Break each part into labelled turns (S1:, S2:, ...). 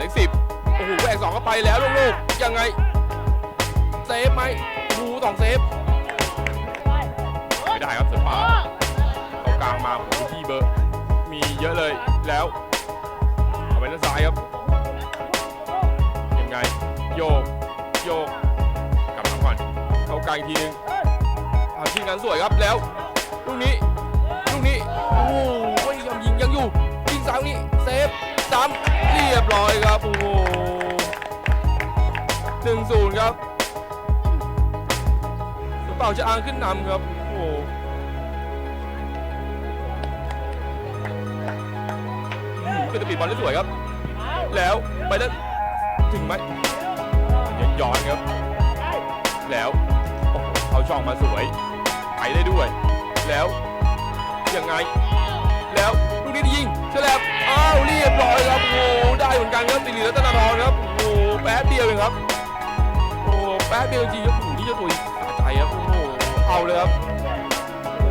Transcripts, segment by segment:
S1: เลขสิบโอ้โหแอกสองก็ไปแล้วลูกๆยังไง เซฟไหมดูสองเซฟ ไม่ได้ครับเสือป่าเขากลางมาผมที่เบอร์ มีเยอะเลยแล้วเอาไปด้านซ้ายครับ ยังไง โยก โยก กลับมาก่อน เข้ากลางอีกทีนึงทำชิงกันสวยครับแล้ว หนึ่งศูนย์ครับสเป่าจะอ้างขึ้นนำครับโอ้โหก็จะปิดบอลได้สวยครับ แล้วไปได้ถึงไหมย้อนครับ แล้วเขาช่องมาสวยไปได้ด้วย แล้วยังไง แล้วลูกนี้ยิงฉลับอ้าวเรียบร้อยครับโอ้ได้เหมือนกันครับสิริรัตนารครับโอ้แป๊บเดียวเองครับ แป๊บเดียวจริงครับโอ้โหนี่จะตัวสะใจครับโอ้โหเอาเลยครับ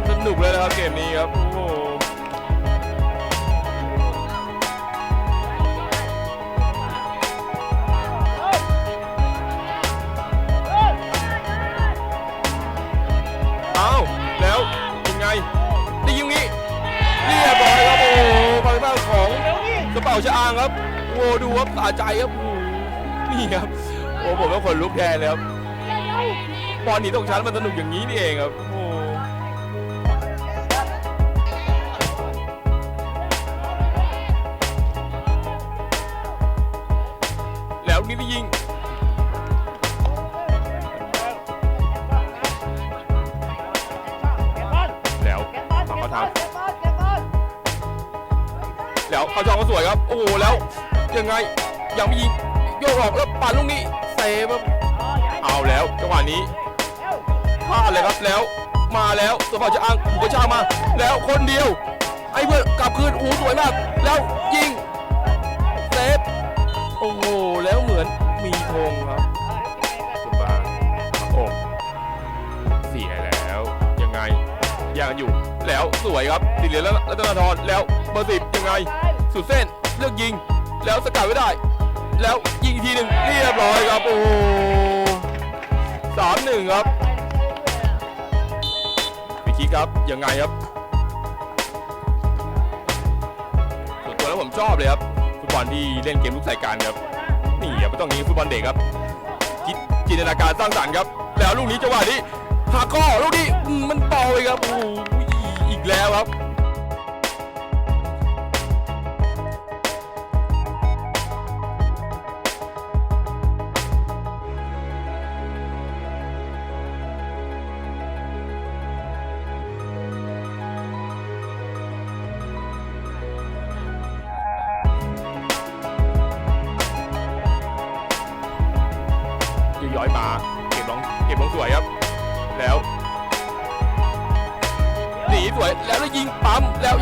S1: สนุกเลยนะครับเกมนี้ครับโอ้โหเอาแล้วยังไงได้ยิงนี้เรียบร้อยครับโอ้โหความสามารถของกระเป๋าชะอางครับโอ้โหดูครับสะใจครับโอ้โหนี่ครับ โอ้ผมเป็คนลุกแทนเลยครับบอลหนีตกชั้นมันสนุกอย่างนี้นี่เองครับ โอ้แล้วนี่ได้ยิงแล้วฝั่งเขาทำแล้วเขาจองก็สวยครับ โอ้โหแล้วยังไงยังไม่ยิงโยกออกแล้วปั่นลูกนี้ เซฟครับเอาแล้วจังหวะนี้พลาดเลยครับแล้วมาแล้วตัวเผาจะอ้างหูกระชามา แล้วคนเดียว ไอ้เพื่อนกลับคืนโอ้สวยมาก แล้วยิงเซฟโอ้โหแล้วเหมือนมีธงครับสุบาโอ้เสียแล้วยังไงย่างอยู่แล้วสวยครับติเหรียญแล้วรัตนาธรแล้วเบอร์สิบยังไง สุดเส้นเลือกยิง แล้วสกัดไว้ได้ แล้วยิงทีหนึ่งเรียบร้อยครับโอ้สามหนึ่งครับพี่คิกครับยังไงครับส่วนตัวแล้วผมชอบเลยครับฟุตบอลที่เล่นเกมลุกใส่กันครับนี่ครับไม่ต้องนี้ฟุตบอลเด็กครับจินตนาการสร้างสรรค์ครับ แล้วลูกนี้จังหวะนี้หักข้อลูกนี้มันเบาเลยครับโอ้อีกแล้วครับ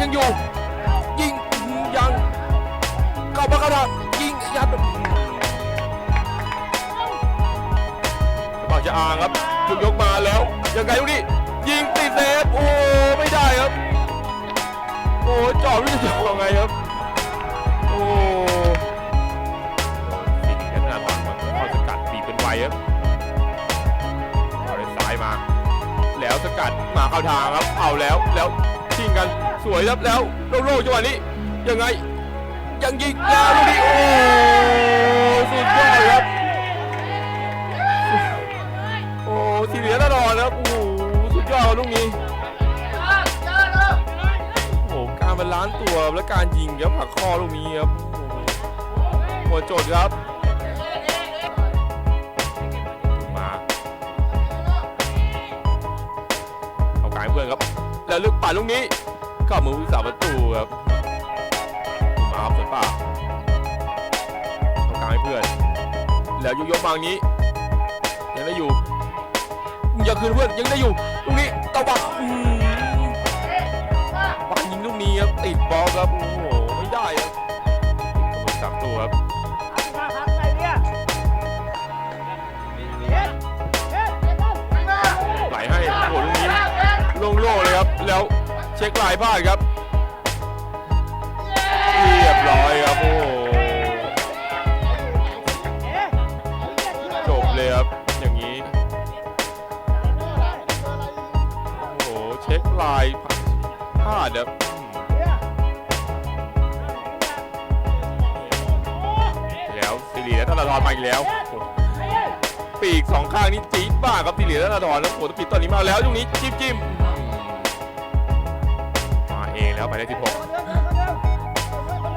S1: ยังอยู่ ยิงยังเข้ามาเข้าทางยิงยัดปากจะอ่างครับยกยกมาแล้วยังไงลูกนี้ยิงติดเซฟโอ้ไม่ได้ครับ โอ้จอบไม่รู้จะยังไงครับโอ้สิงห์กันนาตอนเข้าสกัดบีบเป็นไวครับเอาเลยซ้ายมา แล้วสกัดมาเข้าทางครับเอาแล้วแล้วชิงกัน วยครับแล้วโล่งๆจังหวะนี้ยังไง ยังยิงแล้วลูกนี้โอ้สุดยอดครับโอ้สีเหลืองแน่นอนครับโอ้สุดยอดลูกนี้โอ้การบาลานตัวและการยิงครับหักข้อลูกนี้ครับโอ้โหหัวโจทย์ครับมาเอากางให้เพื่อนครับแล้วลึกป่าลูกนี้ เข้ามือผู้สาประตูครับมาครับสวนป่าเอากลางให้เพื่อน แล้วยกยกมาอย่างนี้ ยังได้อยู่ ยังคืนเพื่อนยังได้อยู่ลูกนี้ตะวัดอืมปายิงลูกนี้ครับติดบอลครับโอ้โหไม่ได้ครับติดกระโดดสามตัวครับไหลให้โอ้โหลูกนี้โล่งโล่เลยครับแล้ว เช็คลายพลาดครับเรียบร้อยครับโอ้โหเลยครับอย่างนี้ โอ้โหเช็คลายพลาดครับแล้วสิริและธนาธรมาอีกแล้ว ปีกสองข้างนี่จี๊ดบ้าครับสิริและธนาธรแล้วโอ้โหปิดตอนนี้มาแล้วตรงนี้จิ้มจิ้ม เองแล้วหมายเลขสิบหก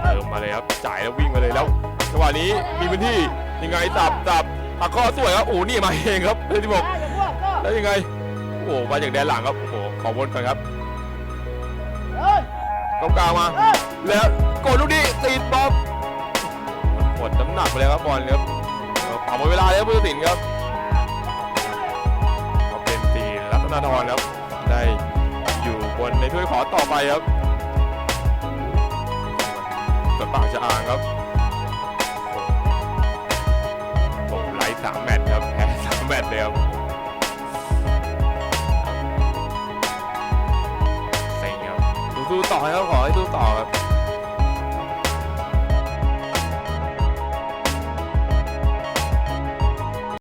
S1: เติมมาเลยครับจ่ายแล้ววิ่งมาเลยแล้วจังหวะนี้มีพื้นที่ยังไงจับจับหักข้อสวยครับโอ้โหนี่มาเองครับเลขสิบหกแล้วยังไงโอ้โหมาจากแดนหลังครับโอ้โหขอวนก่อนครับกองกลางมา แล้วกดลูกนี้ติดบอลหมดน้ำหนักไปแล้วครับบอลครับเอาหมดเวลาแล้วผู้ตัดสินครับก็เป็นตีรัตนาธรครับได้อยู่บน ในถ้วยขอต่อไปครับส่วนปากจะอ่างครับผมไล่สามแมตช์ครับแพ้สามแมตช์เลยครับเซ็งครับสู้ต่อให้เขาขอให้สู้ต่อครับ